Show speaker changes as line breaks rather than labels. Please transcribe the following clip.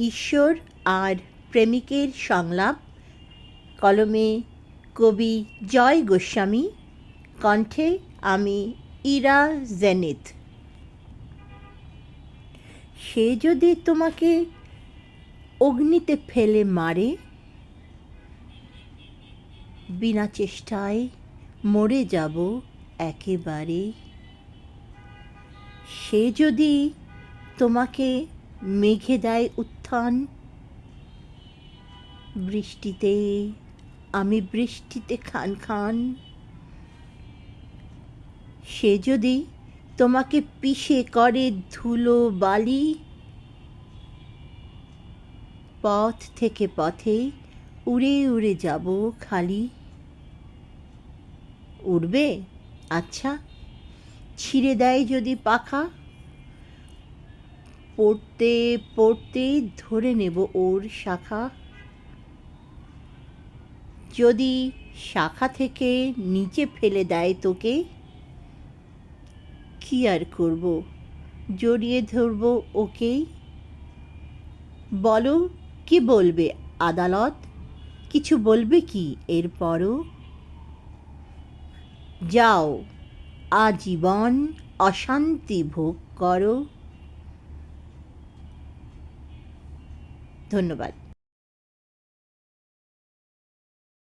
ঈশ্বর আর প্রেমিকের সংলাপ, কলমে কবি জয় গোস্বামী, কণ্ঠে আমি ইরা জেনিত। সে যদি তোমাকে অগ্নিতে ফেলে মারে, বিনা চেষ্টায় মরে যাব একেবারে। সে যদি তোমাকে মেঘে দেয় উত্থান। বৃষ্টিতে, আমি বৃষ্টিতে খান খান। সে যদি তোমাকে পিষে করে ধুলো বালি, পথ থেকে পথে উড়ে উড়ে যাব খালি। উড়বে? আচ্ছা ছিঁড়ে দেয় যদি পাখা পড়তে পড়তে ধরে নেব ওর শাখা। যদি শাখা থেকে নিচে ফেলে দেয় তোকে, কি আর করব? জড়িয়ে ধরব ওকেই। বলো, কি বলবে আদালত? কিছু বলবে কি এরপরও? যাও, আজীবন অশান্তি ভোগ করো। ধন্যবাদ।